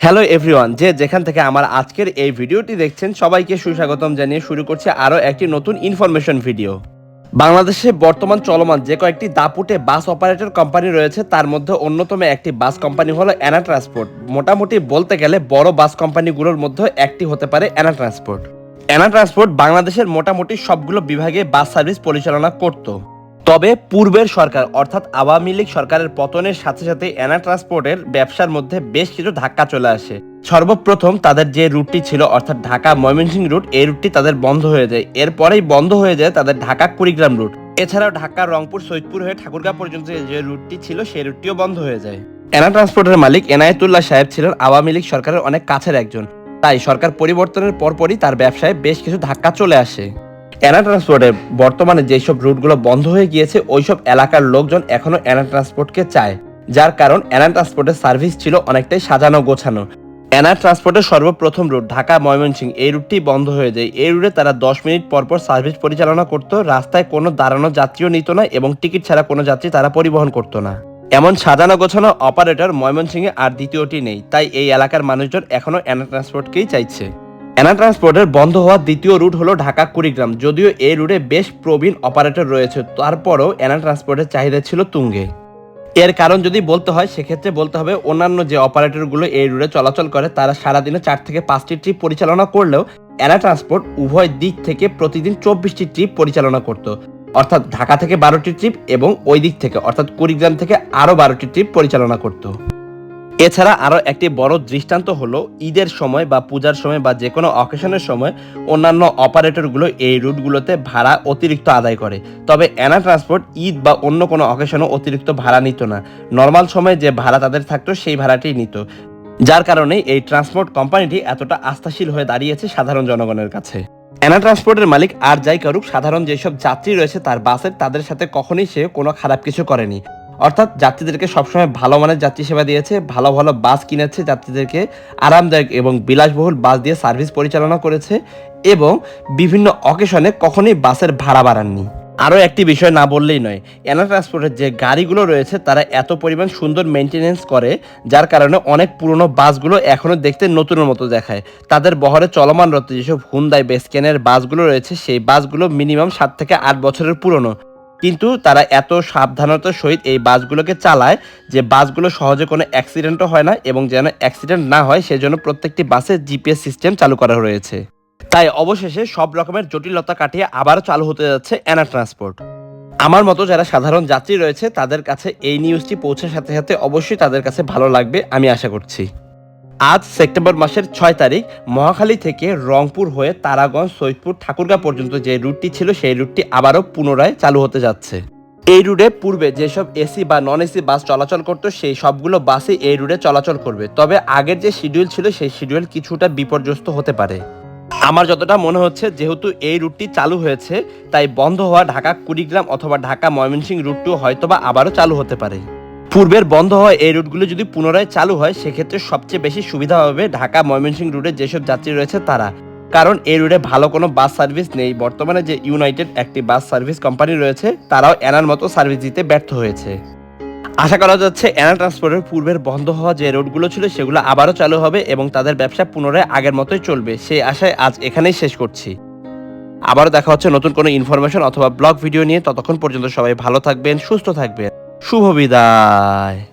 Hello everyone যে যেখান থেকে আমার আজকের এই ভিডিওটি দেখছেন, সবাইকে সুস্বাগতম জানিয়ে শুরু করছি আরও একটি নতুন ইনফরমেশন ভিডিও বাংলাদেশে বর্তমান চলমান যে কয়েকটি দাপুটে বাস অপারেটর কোম্পানি রয়েছে, তার মধ্যে অন্যতম একটি বাস কোম্পানি হলো অ্যানা ট্রান্সপোর্ট মোটামুটি বলতে গেলে বড় বাস কোম্পানিগুলোর মধ্যে একটি হতে পারে অ্যানা ট্রান্সপোর্ট অ্যানা ট্রান্সপোর্ট বাংলাদেশের মোটামুটি সবগুলো বিভাগে বাস সার্ভিস পরিচালনা করত। তবে পূর্বের সরকার, অর্থাৎ আওয়ামী লীগ সরকারের পতনের সাথে সাথে অ্যানা ট্রান্সপোর্টের ব্যবসার মধ্যে বেশ কিছু ধাক্কা চলে আসে। সর্বপ্রথম তাদের যে রুটটি ছিল, অর্থাৎ ঢাকা ময়মনসিংহ রুট, এই রুটটি তাদের বন্ধ হয়ে যায়। এরপরেই বন্ধ হয়ে যায় তাদের ঢাকা কুড়িগ্রাম রুট। এছাড়াও ঢাকা রংপুর সৈয়দপুর হয়ে ঠাকুরগাঁ পর্যন্ত যে রুটটি ছিল, সেই রুটটিও বন্ধ হয়ে যায়। এনা ট্রান্সপোর্টের মালিক এনায়েতুল্লাহ সাহেব ছিলেন আওয়ামী লীগ সরকারের অনেক কাছের একজন। তাই সরকার পরিবর্তনের পরপরই তার ব্যবসায় বেশ কিছু ধাক্কা চলে আসে। অ্যানা ট্রান্সপোর্টে বর্তমানে যেসব রুটগুলো বন্ধ হয়ে গিয়েছে, ওইসব এলাকার লোকজন এখনও অ্যানা ট্রান্সপোর্টকে চায়, যার কারণ অ্যানা ট্রান্সপোর্টের সার্ভিস ছিল অনেকটাই সাজানো গোছানো। অ্যানা ট্রান্সপোর্টের সর্বপ্রথম রুট ঢাকা ময়মনসিংহ, এই রুটটি বন্ধ হয়ে যায়। এই রুটে তারা দশ মিনিট পর পর সার্ভিস পরিচালনা করতো, রাস্তায় কোনো দাঁড়ানো যাত্রীও নিত না এবং টিকিট ছাড়া কোনো যাত্রী তারা পরিবহন করতো না। এমন সাজানো গোছানো অপারেটর ময়মনসিংহে আর দ্বিতীয়টি নেই, তাই এই এলাকার মানুষজন এখনও অ্যানা ট্রান্সপোর্টকেই চাইছে। অ্যানা ট্রান্সপোর্টের বন্ধ হওয়া দ্বিতীয় রুট হলো ঢাকা কুড়িগ্রাম। যদিও এই রুটে বেশ প্রবীণ অপারেটর রয়েছে, তারপরও অ্যানা ট্রান্সপোর্টের চাহিদা ছিল তুঙ্গে। এর কারণ যদি বলতে হয়, সেক্ষেত্রে বলতে হবে অন্যান্য যে অপারেটরগুলো এই রুটে চলাচল করে, তারা সারাদিনে চার থেকে পাঁচটি ট্রিপ পরিচালনা করলেও অ্যানা ট্রান্সপোর্ট উভয় দিক থেকে প্রতিদিন চব্বিশটি ট্রিপ পরিচালনা করত। অর্থাৎ ঢাকা থেকে বারোটি ট্রিপ এবং ওই দিক থেকে, অর্থাৎ কুড়িগ্রাম থেকে আরও বারোটি ট্রিপ পরিচালনা করতো। এছাড়া আরও একটি বড় দৃষ্টান্ত হলো ঈদের সময় বা পূজার সময় বা যে কোনো অকেশনের সময় অন্যান্য অপারেটরগুলো এই রুটগুলোতে ভাড়া অতিরিক্ত আদায় করে। তবে অ্যানা ট্রান্সপোর্ট ঈদ বা অন্য কোনো অকেশনও অতিরিক্ত ভাড়া নিত না। নর্মাল সময় যে ভাড়া তাদের থাকতো, সেই ভাড়াটি নিত। যার কারণে এই ট্রান্সপোর্ট কোম্পানিটি এতটা আস্থাশীল হয়ে দাঁড়িয়েছে সাধারণ জনগণের কাছে। অ্যানা ট্রান্সপোর্টের মালিক আর যাই করুক, সাধারণ যেসব যাত্রী রয়েছে তার বাসের তাদের সাথে কখনোই সে কোনো খারাপ কিছু করেনি। অর্থাৎ যাত্রীদেরকে সবসময় ভালো মানের যাত্রী সেবা দিয়েছে, ভালো ভালো বাস কিনেছে, যাত্রীদেরকে আরামদায়ক এবং বিলাসবহুল বাস দিয়ে সার্ভিস পরিচালনা করেছে এবং বিভিন্ন অকেশনে কখনোই বাসের ভাড়া বাড়াননি। আরও একটি বিষয় না বললেই নয় এনা ট্রান্সপোর্টের যে গাড়িগুলো রয়েছে তারা এত পরিমাণ সুন্দর মেনটেনেন্স করে, যার কারণে অনেক পুরনো বাসগুলো এখনও দেখতে নতুনের মতো দেখায়। তাদের বহরে চলমানরত যেসব হুন্দাই বেসকেনের বাসগুলো রয়েছে, সেই বাসগুলো মিনিমাম সাত থেকে আট বছরের পুরনো। কিন্তু তারা এত সাবধানতার সহিত এই বাসগুলোকে চালায় যে বাসগুলো সহজে কোনো অ্যাক্সিডেন্টও হয় না এবং যেন অ্যাক্সিডেন্ট না হয়, সেজন্য প্রত্যেকটি বাসে জিপিএস সিস্টেম চালু করা রয়েছে। তাই অবশেষে সব রকমের জটিলতা কাটিয়ে আবারও চালু হতে যাচ্ছে অ্যানা ট্রান্সপোর্ট আমার মতো যারা সাধারণ যাত্রী রয়েছে, তাদের কাছে এই নিউজটি পৌঁছার সাথে সাথে অবশ্যই তাদের কাছে ভালো লাগবে, আমি আশা করছি। আজ সেপ্টেম্বর মাসের ছয় তারিখ, মহাখালী থেকে রংপুর হয়ে তারাগঞ্জ সৈয়দপুর ঠাকুরগাঁ পর্যন্ত যে রুটটি ছিল, সেই রুটটি আবারও পুনরায় চালু হতে যাচ্ছে। এই রুটে পূর্বে যেসব এসি বা নন এসি বাস চলাচল করতো, সেই সবগুলো বাসই এই রুটে চলাচল করবে। তবে আগের যে শিডিউল ছিল, সেই শিডিউল কিছুটা বিপর্যস্ত হতে পারে। আমার যতটা মনে হচ্ছে, যেহেতু এই রুটটি চালু হয়েছে, তাই বন্ধ হওয়া ঢাকা কুড়িগ্রাম অথবা ঢাকা ময়মনসিংহ রুটটিও হয়তোবা আবারও চালু হতে পারে। পূর্বের বন্ধ হওয়া এই রুটগুলো যদি পুনরায় চালু হয়, সেক্ষেত্রে সবচেয়ে বেশি সুবিধা হবে ঢাকা ময়মনসিংহ রুটে যেসব যাত্রী রয়েছে তারা। কারণ এই রুটে ভালো কোনো বাস সার্ভিস নেই। বর্তমানে যে ইউনাইটেড একটি বাস সার্ভিস কোম্পানি রয়েছে, তারাও এনার মতো সার্ভিস দিতে ব্যর্থ হয়েছে। আশা করা যাচ্ছে এনা ট্রান্সপোর্টের পূর্বের বন্ধ হওয়া যে রুটগুলো ছিল, সেগুলো আবারও চালু হবে এবং তাদের ব্যবসা পুনরায় আগের মতোই চলবে। সেই আশায় আজ এখানেই শেষ করছি। আবারও দেখা হচ্ছে নতুন কোনো ইনফরমেশন অথবা ব্লগ ভিডিও নিয়ে। ততক্ষণ পর্যন্ত সবাই ভালো থাকবেন, সুস্থ থাকবেন। শুভ বিদায়।